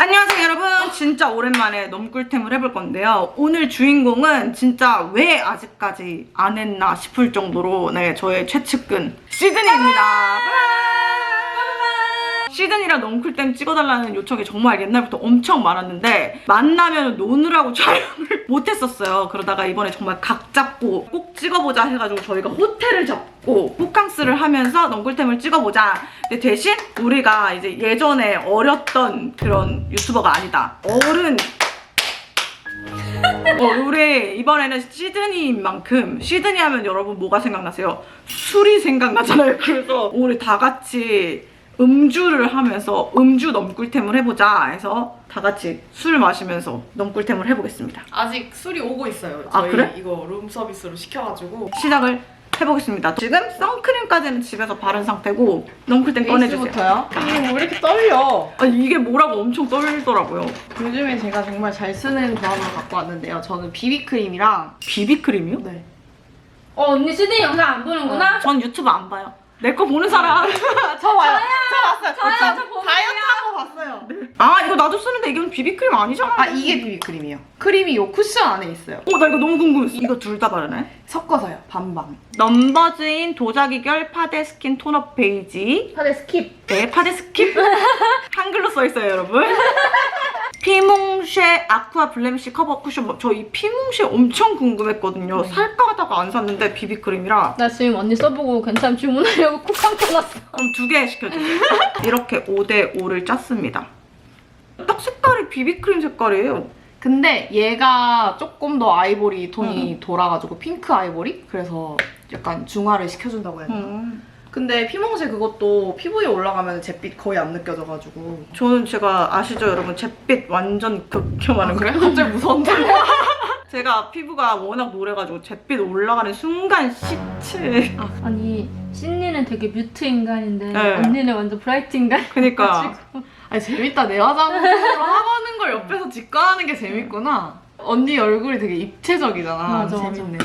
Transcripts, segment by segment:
안녕하세요 여러분. 진짜 오랜만에 넘꿀템을 해볼 건데요. 오늘 주인공은 진짜 왜 아직까지 안 했나 싶을 정도로 네 저의 최측근 시드니입니다 시드니랑 넘쿨템 찍어달라는 요청이 정말 옛날부터 엄청 많았는데 만나면 노느라고 촬영을 못했었어요 그러다가 이번에 정말 각 잡고 꼭 찍어보자 해가지고 저희가 호텔을 잡고 호캉스를 하면서 넘쿨템을 찍어보자 근데 대신 우리가 이제 예전에 어렸던 그런 유튜버가 아니다 어른 어, 우리 이번에는 시드니인 만큼 시드니 하면 여러분 뭐가 생각나세요? 술이 생각나잖아요. 그래서 우리 다 같이 음주를 하면서 음주 넘꿀템을 해보자 해서 다 같이 술 마시면서 넘꿀템을 해보겠습니다. 아직 술이 오고 있어요. 아, 저희 그래? 이거 룸 서비스로 시켜가지고 시작을 해보겠습니다. 지금 선크림까지는 집에서 바른 상태고 넘꿀템 꺼내주세요. 베이스부터요. 이거 왜 이렇게 떨려? 아, 이게 뭐라고 엄청 떨리더라고요. 요즘에 제가 정말 잘 쓰는 도안을 갖고 왔는데요. 저는 비비크림이랑 비비크림이요? 네. 어 언니 시드니 영상 안 보는구나? 전 유튜브 안 봐요. 내 거 보는 사람. 저 와요. 저 왔어요. 저요, 저 보세요. 다이어트 하고 봤어요. 아 이거 나도 쓰는데 이건 비비크림 아니잖아. 아 이게 비비크림이에요. 크림이 요 쿠션 안에 있어요. 어, 나 이거 너무 궁금했어. 이거 둘 다 바르네? 섞어서요. 반반. 넘버즈인 도자기 결 파데 스킨 톤업 베이지. 파데 스킵. 네, 파데 스킨. 한글로 써 있어요, 여러분. 피몽쉐 아쿠아 블레미쉬 커버 쿠션. 뭐, 저이 피몽쉐 엄청 궁금했거든요. 살까 하다가 안 샀는데 비비크림이라. 나 지금 언니 써보고 괜찮으면 주문하려고 콕 삼켜놨어 그럼 두 개 시켜주세요. 이렇게 5대5를 짰습니다. 딱 색깔이 비비크림 색깔이에요. 근데 얘가 조금 더 아이보리 톤이 돌아가지고 핑크 아이보리? 그래서 약간 중화를 시켜준다고 해야 되나? 음. 근데 피몽쉐 그것도 피부에 올라가면 잿빛 거의 안 느껴져가지고 저는 제가 아시죠, 여러분? 잿빛 완전 극혐하는 거예요. 갑자기 무서운데? 제가 피부가 워낙 노래가지고 잿빛 올라가는 순간 시체. 아니 시드니는 되게 뮤트 인간인데 네. 언니는 완전 브라이트 인간 그니까. 아니 재밌다 내 화장으로 하는 걸 옆에서 직관하는 게 재밌구나 언니 얼굴이 되게 입체적이잖아 맞아, 맞아. 재밌네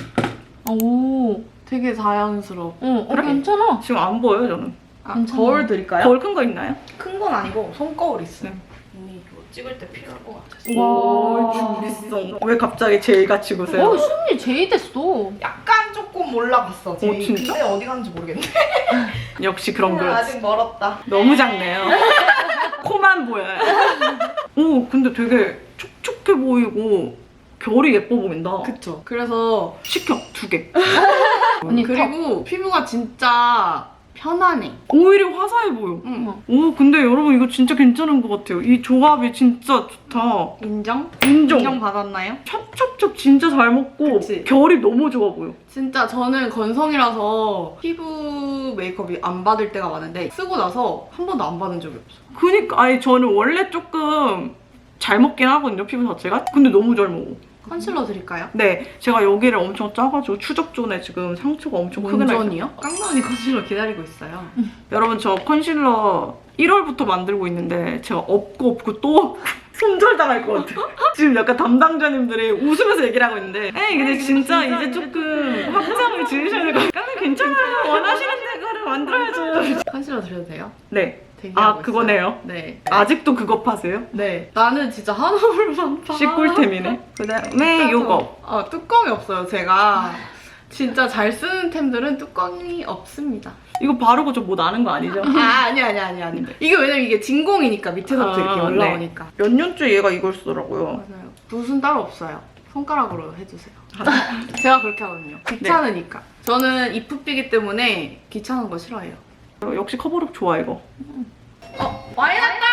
오 되게 자연스러워 어, 어 그래? 괜찮아 지금 안 보여요, 저는. 아, 괜찮아. 거울 드릴까요? 거울 큰 거 있나요? 큰 건 아니고 손거울 있어요 네. 언니 이거 찍을 때 필요할 것 같아서 와. 준비성. 왜 갑자기 제일 같이 보세요? 어 시드니 제이 됐어 약간 조금 올라갔어 제이. 진짜? 근데 어디 갔는지 모르겠네 역시 그런 거. 아직 멀었다 너무 작네요. 코만 보여요. 오, 근데 되게 촉촉해 보이고 결이 예뻐 보인다. 그쵸 그래서 시켜, 두 개. 언니 그리고 피부가 진짜 편안해 오히려 화사해 보여. 응. 오, 근데 여러분 이거 진짜 괜찮은 것 같아요. 이 조합이 진짜 좋다. 인정? 인정. 인정 받았나요? 찹찹찹 진짜 잘 먹고 그치? 결이 너무 좋아 보여. 진짜 저는 건성이라서 피부 메이크업이 안 받을 때가 많은데 쓰고 나서 한 번도 안 받은 적이 없어. 그니까 아니 저는 원래 조금 잘 먹긴 하거든요 피부 자체가. 근데 너무 잘 먹어. 컨실러 드릴까요? 네, 제가 여기를 엄청 짜가지고 추적존에 지금 상처가 엄청 크게 나 있어요. 본전이요? 깡나니 컨실러 기다리고 있어요. 여러분 저 컨실러 1월부터 만들고 있는데 제가 없고 없고 또 손절당할 것 같아요. 지금 약간 담당자님들이 웃으면서 얘기를 하고 있는데 에이 근데 진짜 이제 조금 확장을 지으셔야 될 것 같아요. 근데 괜찮아요. 원하시는 대로를 만들어야죠. 컨실러 드려도 돼요? 네. 대기하고 아 그거네요. 있어요. 네. 아직도 그거 파세요? 네. 나는 진짜 하나물만 파. 시꿀템이네. 그다음에 요거. 어, 뚜껑이 없어요, 제가. 진짜 잘 쓰는 템들은 뚜껑이 없습니다. 이거 바르고 저 뭐 나는 거 아니죠? 아, 아니, 아니, 아니, 아니. 이게 왜냐면 이게 진공이니까 밑에서부터 이렇게 아, 올라오니까. 몇 년째 얘가 이걸 쓰더라고요. 맞아요. 붓은 따로 없어요. 손가락으로 해주세요. 제가 그렇게 하거든요. 귀찮으니까. 저는 이프피기 때문에 귀찮은 거 싫어해요. 역시 커버력 좋아 이거. 어, 와인 왔다!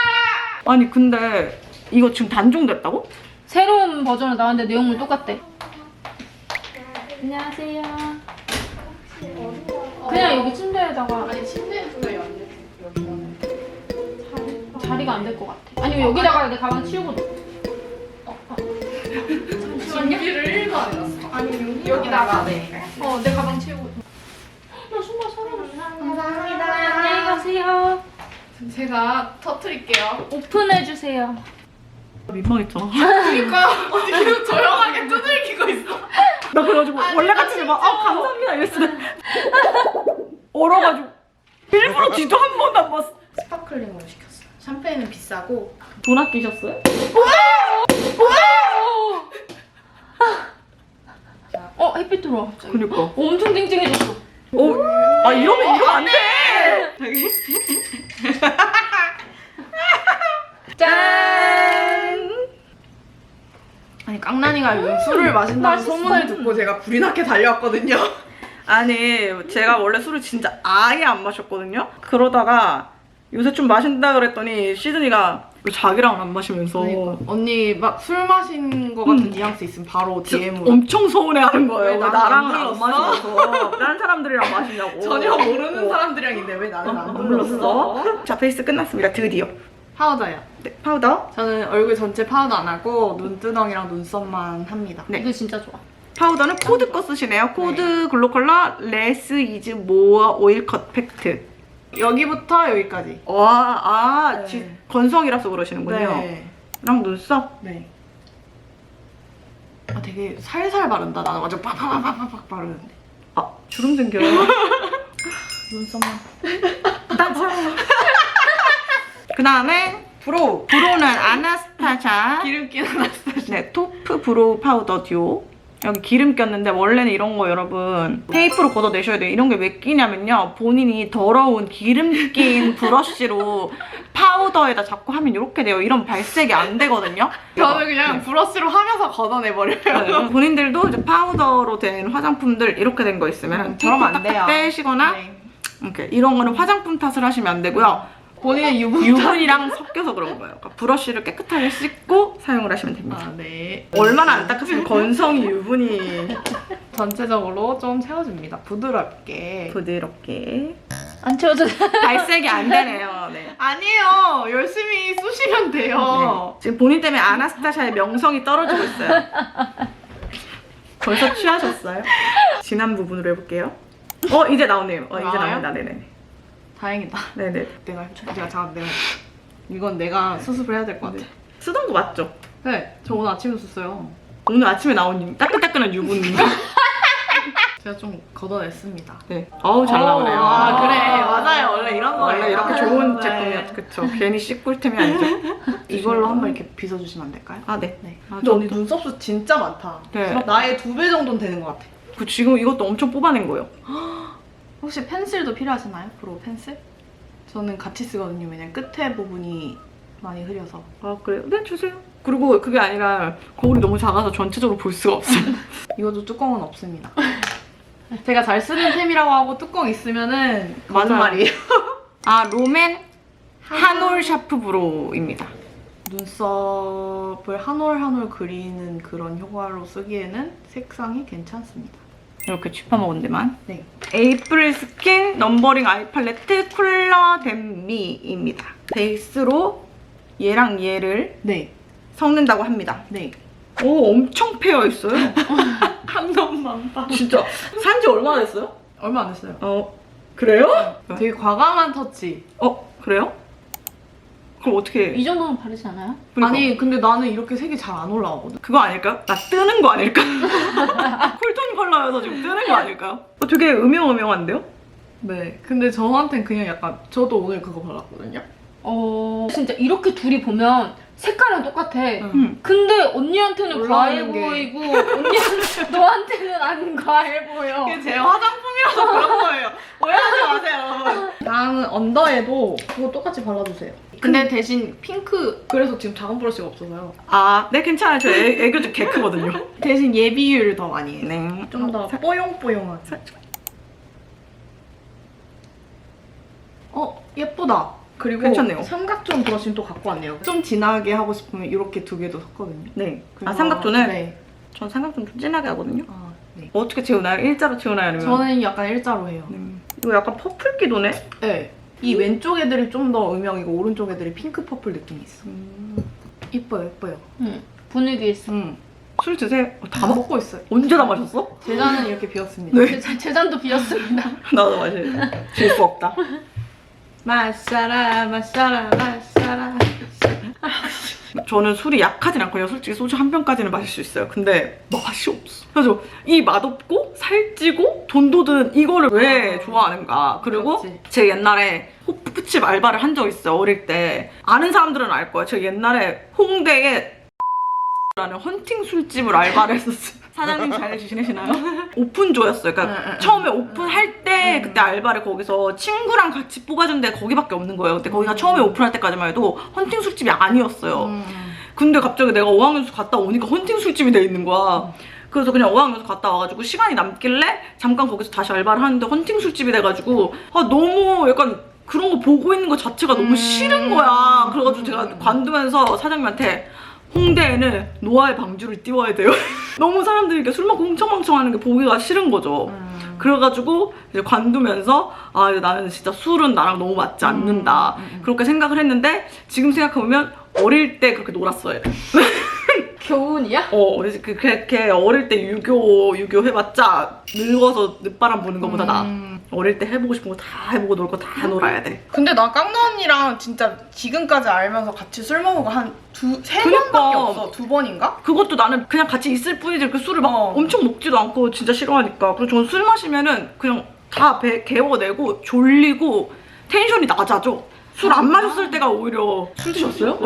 아니 근데 이거 지금 단종됐다고? 새로운 버전으로 나왔는데 내용물 똑같대 안녕하세요 그냥 여기 침대에다가 아니, 침대에 두면 안 돼. 자리가 안 될 것 같아 아니면 여기다가 내 가방 치우고 놓 전기를 1도 안 해놨어. 아니, 여기다가, 네. 어, 내 가방 치우고 나 신발 사라졌어 감사합니다 안녕히 가세요 제가 터트릴게요. 오픈해주세요 민망했잖아. 그러니까 언니 계속 조용하게 두들기고 있어. 나 그래가지고 아니, 원래 나 같으면 막. 아 감사합니다 이랬으면 얼어가지고 일부러 뒤도 한 번도 안 봤어. 스파클링으로 시켰어요. 샴페인은 비싸고 돈 아끼셨어요? 어 햇빛 들어와 갑자기. 그니까. 엄청 땡땡해졌어. 오, 아 이러면 이러면 안 돼. 짠. 아니 깡난이가 요즘 술을 마신다는 맛있어. 소문을 듣고 제가 불이 나게 달려왔거든요. 아니 제가 원래 술을 진짜 아예 안 마셨거든요. 그러다가 요새 좀 마신다 그랬더니 시드니가 왜 자기랑 안 마시면서 그러니까. 언니 막 술 마신 거 같은 음. 뉘앙스 있으면 바로 DM으로 엄청 서운해하는 거예요. 왜 나랑 안 안? 마시면서 다른 사람들이랑 마시냐고. 전혀 모르는 어. 사람들이랑인데 왜 나는 안안 불렀어? 자 페이스 끝났습니다. 드디어. 파우더요. 네, 파우더. 저는 얼굴 전체 파우더 안 하고 눈두덩이랑 눈썹만 합니다. 네. 이거 진짜 좋아. 파우더는 코드 거 쓰시네요. 코드 글로 컬러 레스 이즈 모어 오일 컷 팩트. 여기부터 여기까지. 와, 아, 네. 지- 건성이라서 그러시는군요. 네. 랑 눈썹. 네. 아 되게 살살 바른다. 나는 완전 팍팍팍팍팍 바르는데. 아, 주름 생겨요. 눈썹만. 그 다음에 브로우. 브로우는 아나스타샤. 기름기 나났어. 네, 토프 브로우 파우더 듀오. 여기 기름 꼈는데 원래는 이런 거 여러분 테이프로 걷어내셔야 돼요. 이런 게 왜 끼냐면요. 본인이 더러운 기름 낀 브러쉬로 파우더에다 자꾸 하면 이렇게 돼요. 이런 발색이 안 되거든요. 저는 그냥 브러쉬로 하면서 걷어내버려요. 네, 본인들도 이제 파우더로 된 화장품들 이렇게 된 거 있으면 음, 저러면 안 돼요. 딱 떼시거나 네. 이렇게 이런 거는 화장품 탓을 하시면 안 되고요. 본인의 유분. 유분이랑 섞여서 그런 거예요. 그러니까 브러쉬를 깨끗하게 씻고 사용을 하시면 됩니다. 아 네. 얼마나 안 닦았으면 건성이 유분이 전체적으로 좀 채워줍니다. 부드럽게. 부드럽게 안 채워져. 발색이 안 되네요. 네. 아니에요. 열심히 쑤시면 돼요. 네. 지금 본인 때문에 아나스타샤의 명성이 떨어지고 있어요. 벌써 취하셨어요? 진한 부분으로 해볼게요. 어 이제 나오네요. 어 이제? 나옵니다. 네네. 다행이다. 네네. 내가 내가 잠깐 내가 이건 내가 수습을 해야 될 것 같아. 쓰던 거 맞죠? 네, 저 오늘 아침에 썼어요. 오늘 아침에 나온 따끈따끈한 유분인가? 제가 좀 걷어냈습니다. 네. 어우 잘 나오네요. 아, 그래. 맞아요. 원래 이런 거예요. 원래 이렇게 좋은 네. 제품이었죠. 그쵸. 괜히 씹꿀템이 아니죠. 이걸로 한번 이렇게 빗어주시면 안 될까요? 아 네. 네. 아, 근데 저- 언니 눈썹 수 진짜 많다. 네. 나의 두 배 정도는 되는 것 같아. 그 지금 이것도 엄청 뽑아낸 거예요. 혹시 펜슬도 필요하시나요? 브로우 펜슬? 저는 같이 쓰거든요. 왜냐면 끝에 부분이 많이 흐려서. 아 그래요? 네 주세요. 그리고 그게 아니라 거울이 너무 작아서 전체적으로 볼 수가 없어요. 이것도 뚜껑은 없습니다. 제가 잘 쓰는 템이라고 하고 뚜껑 있으면은 맞아요. 맞는 말이에요. 아 롬앤 한올 샤프 브로우입니다. 눈썹을 한 올 한 올 그리는 그런 효과로 쓰기에는 색상이 괜찮습니다. 이렇게 쥐파먹은 데만. 네. 에이프릴 스킨 넘버링 아이 팔레트 쿨러 댐미입니다. 베이스로 얘랑 얘를 네. 섞는다고 합니다. 네. 오 엄청 패여 있어요. 한 놈만 봐. 진짜 산지 얼마나 됐어요? 얼마 안 됐어요. 어 그래요? 되게 과감한 터치. 어 그래요? 그럼 어떻게? 이 정도면 바르지 않아요? 그러니까. 아니 근데 나는 이렇게 색이 잘 안 올라오거든. 그거 아닐까요? 나 뜨는 거 아닐까? 쿨톤 컬러여서 지금 뜨는 거 아닐까요? 어, 되게 음영음영한데요? 네. 근데 저한텐 그냥 약간 저도 오늘 그거 발랐거든요. 어 진짜 이렇게 둘이 보면 색깔은 똑같아. 음. 근데 언니한테는 과해 게. 보이고 언니한테 너한테는 안 과해 보여. 이게 제 화장품이라서 그런 거예요. 오해하지 마세요, 여러분. 다음은 언더에도 그거 똑같이 발라주세요. 근데 대신 핑크, 그래서 지금 작은 브러쉬가 없어서요. 아, 네 괜찮아요. 저 애, 애교 좀 개 크거든요. 대신 예비율을 더 많이 해요. 네. 좀더 뽀용뽀용한. 살짝. 어, 예쁘다. 그리고 괜찮네요. 삼각존 브러쉬는 또 갖고 왔네요. 좀 진하게 하고 싶으면 이렇게 두 개도 섞거든요. 네. 아 그래서- 삼각존을 네. 전 삼각존 좀 진하게 하거든요. 아, 네. 어떻게 채우나요? 일자로 채우나요? 아니면? 저는 약간 일자로 해요. 네. 이거 약간 퍼플기 도네. 네. 이 왼쪽 애들이 좀 더 음영이고 오른쪽 애들이 핑크 퍼플 느낌이 있어. 음. 이뻐요, 예뻐요. 응. 분위기 있어. 음. 술 드세요. 어, 다 먹. 먹고 있어요. 언제 다 마셨어? 제 잔은 이렇게 비었습니다. 네. 제, 제 잔도 비었습니다. 나도 마실. 질수 없다. 마샤라 마샤라 마샤라 저는 술이 약하진 않거든요. 솔직히 소주 한 병까지는 마실 수 있어요. 근데 맛이 없어. 그래서 이 맛없고 살찌고 돈 도 든 이거를 왜 좋아하는가. 그리고 그렇지. 제 옛날에 호프집 알바를 한 적 있어요. 어릴 때. 아는 사람들은 알 거예요. 제가 옛날에 홍대에 라는 헌팅 술집을 알바를 했었어요. 사장님 잘 지내시나요? 오픈조였어요. 그러니까. 처음에 오픈할 때 응. 그때 알바를 거기서 친구랑 같이 뽑아준 데 거기밖에 없는 거예요. 근데 거기가 처음에 오픈할 때까지만 해도 헌팅 술집이 아니었어요. 음. 근데 갑자기 내가 어학연수 갔다 오니까 헌팅 술집이 돼 있는 거야. 그래서 그냥 어학연수 갔다 와가지고 시간이 남길래 잠깐 거기서 다시 알바를 하는데 헌팅 술집이 돼가지고 아 너무 약간 그런 거 보고 있는 거 자체가 너무 음. 싫은 거야. 그래가지고 제가 관두면서 사장님한테 홍대에는 노아의 방주를 띄워야 돼요. 너무 사람들이 이렇게 술 먹고 흥청망청 하는 게 보기가 싫은 거죠. 음. 그래가지고 이제 관두면서 아 나는 진짜 술은 나랑 너무 맞지 않는다 음, 음, 음. 그렇게 생각을 했는데 지금 생각해보면 어릴 때 그렇게 놀았어요. 교훈이야? 어 그래서 그- 그렇게 어릴 때 유교 유교 해봤자 늙어서 늦바람 부는 것보다 나. 음. 어릴 때 해보고 싶은 거 다 해보고 놀 거 다 놀아야 돼. 근데 나 깡나 언니랑 진짜 지금까지 알면서 같이 술 먹은 거한 두, 세 그니까. 번밖에 없어. 두 번인가? 그것도 나는 그냥 같이 있을 뿐이지 그 술을 막 어. 엄청 먹지도 않고 진짜 싫어하니까. 그리고 저는 술 마시면은 그냥 다 배, 개워내고 졸리고 텐션이 낮아져. 술 안 마셨을 때가 오히려 술 드셨어요?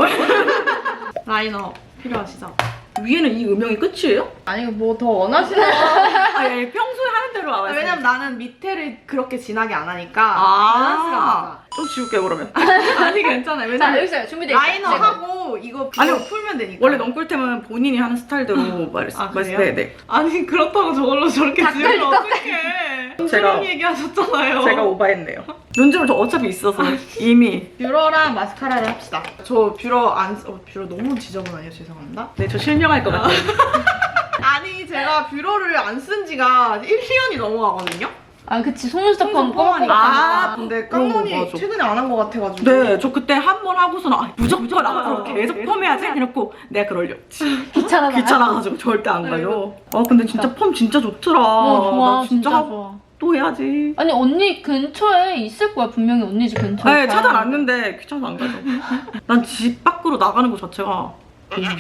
라이너 필요하시죠? 위에는 이 음영이 끝이에요? 아니 뭐 더 원하시는 거 아, 예, 평소에 하는 대로 아, 알아요. 왜냐면 나는 밑에를 그렇게 진하게 안 하니까 밸런스가 아, 좀 지울게 그러면. 아니 괜찮아요. 자, 왜냐면 여기 있어요. 준비돼 있어요. 라이너 네. 하고 이거. 아니 풀면 되니까. 원래 넝꿀템은 본인이 하는 스타일대로 말했어. 아, 그래요? 네, 네. 아니 그렇다고 저걸로 저렇게 지으면 어떡해. 제가- 제가 얘기하셨잖아요. 제가 오바했네요. 눈썹은 저 어차피 있어서 이미. 뷰러랑 마스카라를 합시다. 저 뷰러 안 쓰- 어, 뷰러 너무 지저분해요. 죄송합니다. 네, 저 실명할 것 같아요. 아니 제가 뷰러를 안 쓴 지가 1, 2년이 넘어가거든요. 아, 그치. 속눈썹 펌 펌하니까. 아, 근데 그런 거 깡론이 맞아. 최근에 안한것 같아가지고. 네, 저 그때 한 번 하고서는 아, 무조건 앞으로 어. 계속 펌 해야지 해놓고 내가 그러려. 귀찮아. 귀찮아가지고 절대 안 가요. 아, 근데 진짜 펌 진짜 좋더라. 어, 좋아. 나 진짜, 하고 좋아. 또 해야지. 아니, 언니 근처에 있을 거야. 분명히 언니 집 근처에. 네, 찾아놨는데 귀찮아서 안 가죠. 난 집 밖으로 나가는 것 자체가 너무 귀찮아.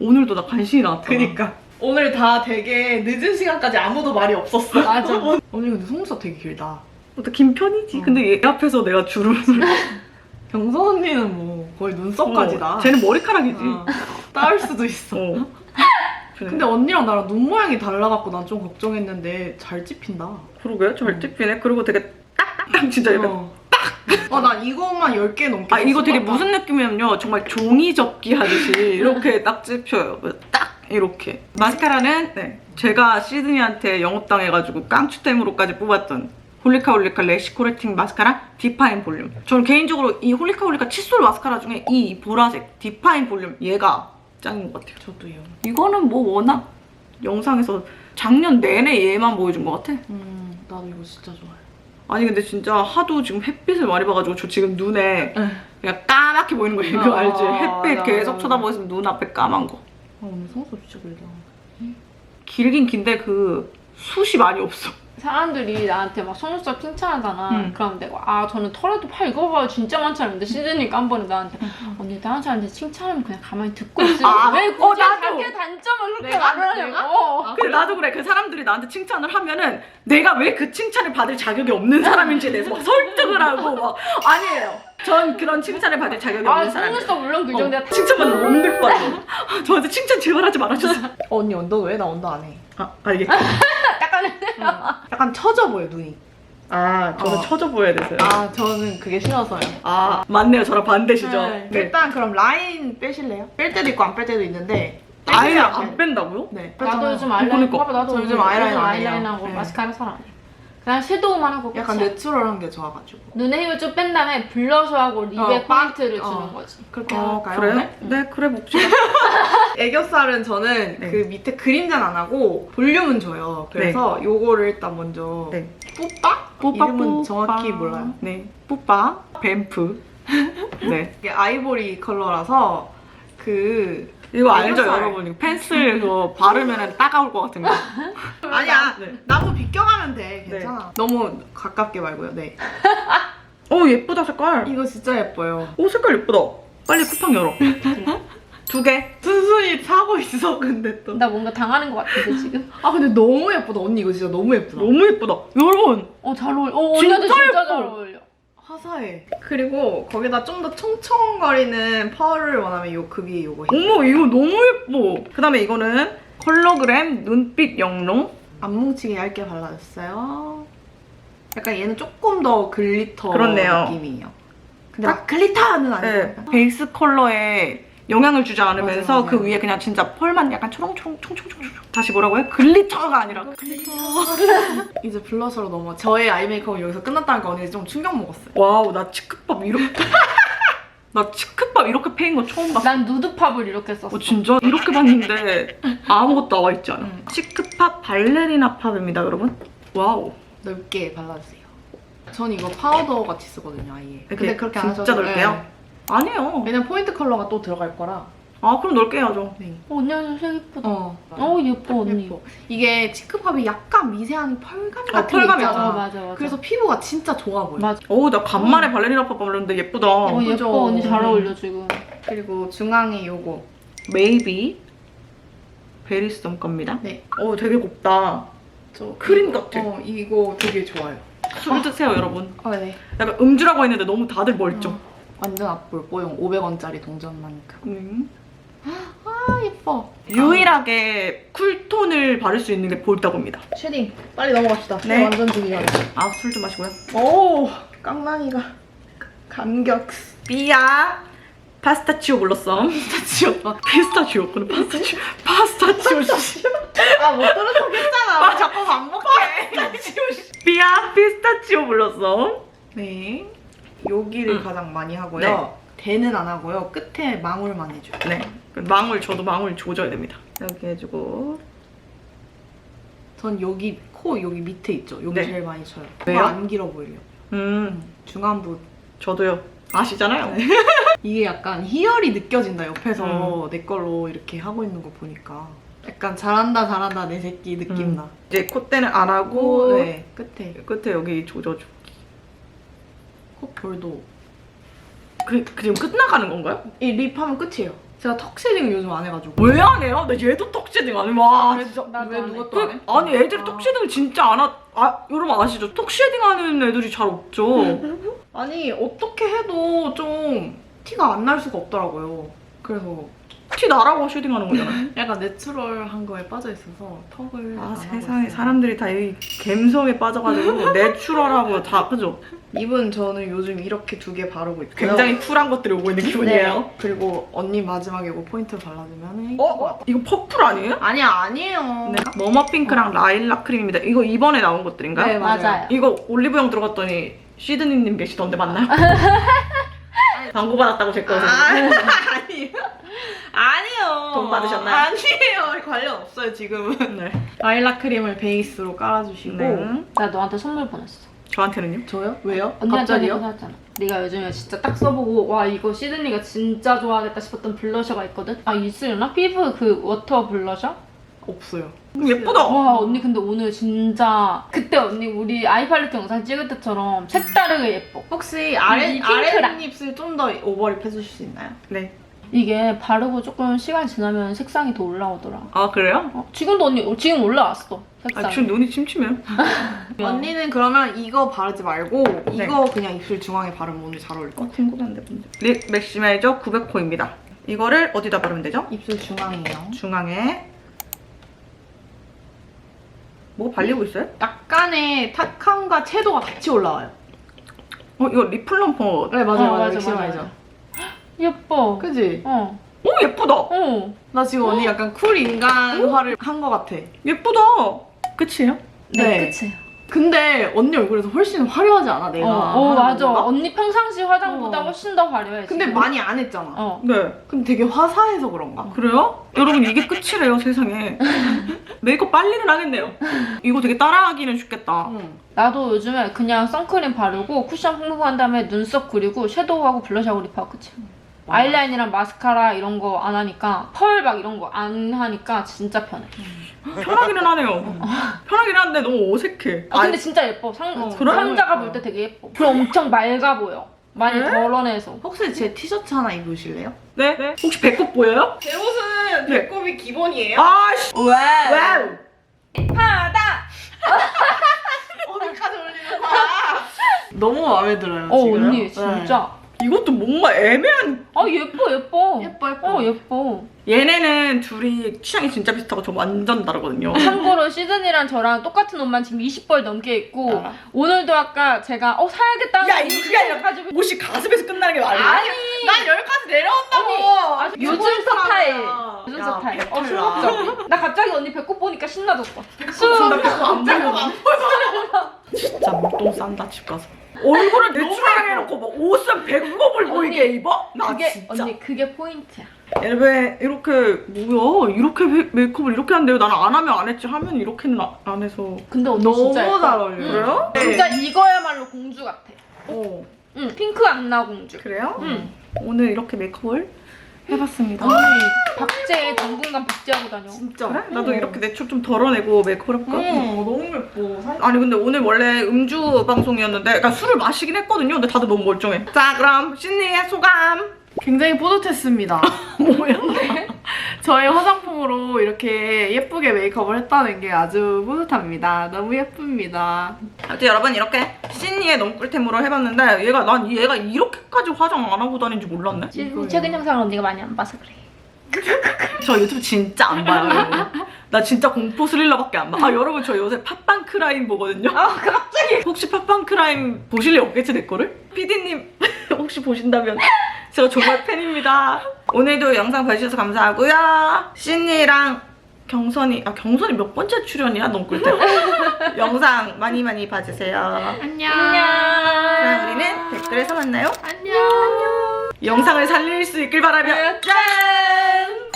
오늘도 나 간신히 나왔잖아. 그니까. 오늘 다 되게 늦은 시간까지 아무도 말이 없었어. 맞아. 언니 근데 속눈썹 되게 길다. 어떻게 긴 편이지. 어. 근데 얘 앞에서 내가 주름. 경선 언니는 뭐 거의 눈썹까지 다. 어, 쟤는 머리카락이지. 어, 따을 수도 있어. 어. 근데 언니랑 나랑 눈 모양이 달라갖고 난 좀 걱정했는데 잘 찝힌다. 그러게 잘 찝히네. 그리고 되게 딱딱딱 진짜 약간. 어. 딱! 어, 난 이것만 10개 넘게 아 이거 되게 썼다. 무슨 느낌이냐면요. 정말 종이 접기 하듯이 이렇게 딱 찝혀요. 딱 이렇게. 마스카라는 네, 제가 시드니한테 영업당해가지고 깡추템으로까지 뽑았던 홀리카 홀리카 레시 코렉팅 마스카라 디파인 볼륨. 저는 개인적으로 이 홀리카 홀리카 칫솔 마스카라 중에 이 보라색 디파인 볼륨 얘가 짱인 것 같아요. 저도요. 이거는 뭐 워낙 영상에서 작년 내내 얘만 보여준 것 같아. 음, 나도 이거 진짜 좋아해. 아니 근데 진짜 하도 지금 햇빛을 많이 봐가지고 저 지금 눈에 아, 그냥 까맣게 보이는 거예요. 이거 어, 알지? 햇빛 맞아, 계속. 쳐다보고 있으면 눈 앞에 까만 거. 오늘 속눈썹 진짜 길다. 길긴 긴데 그 숱이 많이 없어. 사람들이 나한테 막 속눈썹 칭찬하잖아. 응. 그럼 내가 아 저는 털에도 팔 이거 봐요 진짜 많잖아. 근데 시즈니까 한 번에 나한테 언니 다른 사람한테 칭찬하면 그냥 가만히 듣고 있어요. 아, 왜 어, 굳이 나도. 단점을 그렇게 내가? 말을 하냐고. 내가? 어. 근데 나도 그래. 그 사람들이 나한테 칭찬을 하면은 내가 왜 그 칭찬을 받을 자격이 없는 사람인지에 대해서 막 설득을 하고 막 아니에요. 전 그런 칭찬을 받을 자격이 아 없는 사람이에요. 속눈썹 물론 그 정도야. 칭찬받는 놈들 빠져. 저한테 칭찬 제발 하지 말아주세요. 어, 언니 언더 왜? 나 언더 안 해. 아, 알겠. 약간 약간 처져 보여, 눈이. 아, 저는 어. 처져 보여야 돼서요. 아, 저는 그게 싫어서요. 아, 맞네요. 저랑 반대시죠. 네. 네. 일단 그럼 라인 빼실래요? 뺄 때도 있고 안 뺄 때도 있는데. 아예. 안 뺀다고요? 네. 나도 요즘 어, 아이라인 그러니까. 봐봐 나도 저 요즘 아이라인 안 해요. 아이라인하고 네. 마스카라 해. 그냥 섀도우만 하고 약간 끝이야. 내추럴한 게 좋아가지고. 눈에 힘을 좀뺀 다음에 블러셔하고 립에 어, 빵. 포인트를 어. 주는 거지. 그렇게 아, 할까요? 그래요? 오늘? 네, 그래 봅시다. 애교살은 저는 네. 그 밑에 그림자는 안 하고 볼륨은 줘요. 그래서 요거를 일단 먼저 네. 뿌빠 이름은. 정확히 몰라요. 네. 뿌빠, 뱀프. 네. 이게 아이보리 컬러라서 그 이거 알죠, 애교살. 여러분? 이거 펜슬 그거 바르면 따가울 것 같은 거. 아니야 네. 나무 비껴가면 돼 괜찮아. 너무 가깝게 말고요. 네 어, 예쁘다, 색깔. 이거 진짜 예뻐요. 오, 색깔 예쁘다. 빨리 쿠팡 열어. 두 개. 순순히 사고 있어 근데 또. 나 뭔가 당하는 것 같은데 지금. 아 근데 너무 예쁘다 언니 이거 진짜 너무 예쁘다. 너무 예쁘다. 여러분 어잘 어울려. 어 진짜 진짜, 예뻐. 잘 어울려. 화사해. 그리고 거기다 좀 더 청청거리는 펄을 원하면 요 급이 요거. 해. 어머 이거 너무 예뻐. 그다음에 이거는 컬러그램 눈빛 영롱. 안 뭉치게 얇게 발라줬어요. 약간 얘는 조금 더 글리터 그렇네요. 느낌이에요. 근데 막 글리터는 아니고 네, 베이스 컬러에 영향을 주지 않으면서 맞아요, 맞아요. 그 위에 그냥 진짜 펄만 약간 초롱초롱 총총총총 다시 뭐라고요? 글리터가 아니라 글리터. 이제 블러셔로 넘어. 저의 아이 메이크업은 여기서 끝났다니까 언니 좀 충격 먹었어요. 와우 나 치크밥 이렇게 나 치크밥 이렇게 패인 거 처음 봤어. 난 누드팝을 이렇게 썼어. 어, 진짜 이렇게 봤는데 아무것도 나와 있지 않아. 음. 치크팝 발레리나 팝입니다, 여러분. 와우. 넓게 발라주세요. 전 이거 파우더 같이 쓰거든요, 아예. 근데 그렇게 안 진짜 하셔도 넓게요? 네. 아니에요. 왜냐면 포인트 컬러가 또 들어갈 거라. 아 그럼 넓게 해야죠. 네. 어, 언니 아주 색 예쁘다. 어. 어 예뻐 언니. 예뻐. 이게 치크팝이 약간 미세한 펄감 아, 같은 게 펄감이 있잖아. 어 맞아 맞아. 그래서 피부가 진짜 좋아 보여. 맞아. 오, 나 간만에 발레리나 팝 발랐는데 예쁘다. 어 예쁘죠? 예뻐 언니 잘 음. 어울려 지금. 그리고 중앙에 요거. 메이비 베리썸 겁니다. 네. 오, 되게 곱다. 저 크림 이거- 같아. 어, 이거 되게 좋아요. 술 드세요, 여러분. 아, 네. 약간 음주라고 했는데 너무 다들 멀쩡. 어. 완전 앞볼 뽀용 500원짜리 동전만큼. 음. 아, 예뻐. 유일하게 쿨톤을 바를 수 있는 게 볼다고입니다. 쉐딩 빨리 넘어갑시다. 네. 완전 중요해. 아, 술 좀 마시고요. 오, 깡난이가 감격. 삐야 파스타치오 블러썸. 피스타치오. 피스타치오. 그는 파스타치오. 파스타치오. 씨. 아, 못 들은 척 했잖아. 아, 자꾸 반복해. 삐야 피스타치오 블러썸. 네. 여기를 음. 가장 많이 하고요. 네. 대는 안 하고요. 끝에 망울만 해줘요. 네. 그 망울 저도 망울 조져야 됩니다. 이렇게 해주고. 전 여기 코 여기 밑에 있죠. 여기 네. 제일 많이 쳐요. 왜요? 안 길어 보이려고. 음. 중안부. 저도요. 아시잖아요. 이게 약간 희열이 느껴진다. 옆에서 내 걸로 이렇게 하고 있는 거 보니까. 약간 잘한다 잘한다 내 새끼 느낌 음. 나. 이제 콧대는 안 하고 네. 끝에 끝에 여기 조져주. 콧볼도. 그, 그 지금 끝나가는 건가요? 이 립 하면 끝이에요. 제가 턱 쉐딩을 요즘 안 해가지고. 왜 안 해요? 나 얘도 턱 쉐딩 안 해. 와 진짜. 나도 왜 안. 누가 그, 또안 해? 아니 애들이 아. 턱쉐딩을 진짜 안 하. 아 여러분 아시죠? 턱 쉐딩 하는 애들이 잘 없죠. 아니 어떻게 해도 좀 티가 안 날 수가 없더라고요. 그래서 티 나라고 쉐딩하는 거잖아요. 약간 내추럴한 거에 빠져 있어서 턱을 아 세상에. 사람들이 다 이 갬성에 빠져가지고 내추럴하고 다 그죠? 립은 저는 요즘 이렇게 두 개 바르고 있고요. 굉장히 쿨한 것들이 오고 있는 기분이에요. 네. 그리고 언니 마지막에 이거 포인트 발라주면 어? 이거 퍼플 아니에요? 아니야 아니에요. 네. 머머핑크랑 라일락 크림입니다. 이거 이번에 나온 것들인가요? 네, 맞아요. 맞아요. 이거 올리브영 들어갔더니 시드니님 계시던데 맞나요? 광고 받았다고 제 거에서. 아, 아니에요. 받으셨나요? 아니에요. 관련 없어요 지금은. 네. 라일락 크림을 베이스로 깔아주시고. 네. 나 너한테 선물 보냈어. 저한테는요? 저요? 왜요? 언니한테 갑자기요? 사왔잖아. 네가 요즘에 진짜 딱 써보고 와 이거 시드니가 진짜 좋아하겠다 싶었던 블러셔가 있거든. 아 있으려나? 피부 그 워터 블러셔? 없어요. 예쁘다. 와 언니 근데 오늘 진짜 그때 언니 우리 아이 팔레트 영상 찍을 때처럼 색다르게 예뻐. 혹시 아래 이 핑크랑. 아랫입술 좀 더 오버립 해주실 수 있나요? 네. 이게 바르고 조금 시간 지나면 색상이 더 올라오더라. 아 그래요? 어, 지금도 언니 어, 지금 올라왔어 색상이. 아 지금 눈이 침침해요. 언니는 그러면 이거 바르지 말고 네. 이거 그냥 입술 중앙에 바르면 오늘 잘 어울릴 것 같아요. 궁금한데 뭔데? 립 맥시마이저 900호입니다. 이거를 어디다 바르면 되죠? 입술 중앙이에요. 중앙에 뭐 발리고 있어요? 약간의 탁함과 채도가 같이 올라와요. 어 이거 립 플럼퍼. 네 어, 맞아, 맞아, 맥시마이저. 맞아. 예뻐. 그지? 어. 오 예쁘다. 어. 나 지금 언니 약간 쿨 인간화를 한 것 같아. 예쁘다. 끝이에요? 네, 네. 끝이에요. 근데 언니 얼굴에서 훨씬 화려하지 않아 내가? 어, 어 하는 맞아. 것보다? 언니 평상시 화장보다 어. 훨씬 더 화려해. 근데 지금. 많이 안 했잖아. 어. 네. 근데 되게 화사해서 그런가? 그래요? 여러분 이게 끝이래요 세상에. 메이크업 빨리는 하겠네요. 이거 되게 따라하기는 쉽겠다. 응. 나도 요즘에 그냥 선크림 바르고 쿠션 퐁퐁한 다음에 눈썹 그리고 섀도우하고 블러셔하고 립하고 끝이야. 아이라인이랑 마스카라 이런 거 안 하니까 펄 막 이런 거 안 하니까 진짜 편해. 편하기는 하네요. 편하긴 한데 너무 어색해. 아, 근데 진짜 예뻐. 상, 어, 상자가 그래? 볼때 되게 예뻐. 그리고 엄청 맑아 보여. 많이 네? 덜어내서. 혹시 제 티셔츠 하나 입으실래요? 네? 네? 혹시 배꼽 보여요? 제 옷은 네. 배꼽이 기본이에요. 아씨 왜? 와우 하다. 올리는 거야? 너무 마음에 들어요. 어 지금. 언니 네. 진짜. 이것도 뭔가 애매한 아 예뻐 예뻐. 예뻐 예뻐. 어 예뻐. 얘네는 둘이 취향이 진짜 비슷하고 저 완전 다르거든요 참고로 시즌이랑 저랑 똑같은 옷만 지금 20벌 넘게 입고 알아. 오늘도 아까 제가 어 사야겠다. 야, 이거 그게 아니라 가지고 옷이 가슴에서 끝나는 게 말이야? 아니, 난 여기까지 내려온다고. 아주 요즘 스타일. 요즘 야, 스타일. 배탈 어, 술 나. 갑자기 언니 배꼽 보니까 신나졌어. 나. 배꼽 안 보여 진짜 목동 싼다 집 가서 얼굴을 내추럴하게 해놓고 뭐 옷은 배꼽을 보이게 입어? 나 그게 진짜 언니 그게 포인트야. 왜 이렇게 뭐야 이렇게 메, 메이크업을 이렇게 한대요 나는 안 하면 안 했지 하면 이렇게는 아- 안 해서 근데 언니 너무 진짜 예뻐. 잘 어울려요. 응. 그래요? 진짜 이거야말로 공주 같아. 어 응. 핑크 안나 공주. 그래요? 응. 오늘 이렇게 메이크업을 해봤습니다 언니 박제 당분간 박제하고 다녀. 진짜. 그래? 나도 이렇게 내추럴 좀 덜어내고 메이크업을 해볼까? 응, 너무 예뻐. 사실 아니 근데 오늘 원래 음주 방송이었는데 그러니까 술을 마시긴 했거든요 근데 다들 너무 멀쩡해 자 그럼 신니의 소감 굉장히 뿌듯했습니다. 뭐야? 저의 화장품으로 이렇게 예쁘게 메이크업을 했다는 게 아주 뿌듯합니다. 너무 예쁩니다. 하여튼 여러분 이렇게 신니의 너꿀템으로 해봤는데 얘가 난 얘가 이렇게까지 화장 안 하고 다니는지 몰랐네 최근, 최근 영상을 언니가 많이 안 봐서 그래. 저 유튜브 진짜 안 봐요 여러분. 나 진짜 공포 스릴러밖에 안 봐. 아 여러분 저 요새 팟빵 크라임 보거든요. 아 갑자기. 혹시 팟빵 크라임 보실 리 없겠지 내 거를? PD님 혹시 보신다면 제가 정말 팬입니다. 오늘도 영상 봐주셔서 감사하고요. 신니랑 경선이 아 경선이 몇 번째 출연이야 넌꿀템. 영상 많이 많이 봐주세요. 안녕. 그럼 우리는 댓글에서 만나요. 안녕. 영상을 살릴 수 있길 바라며 짠!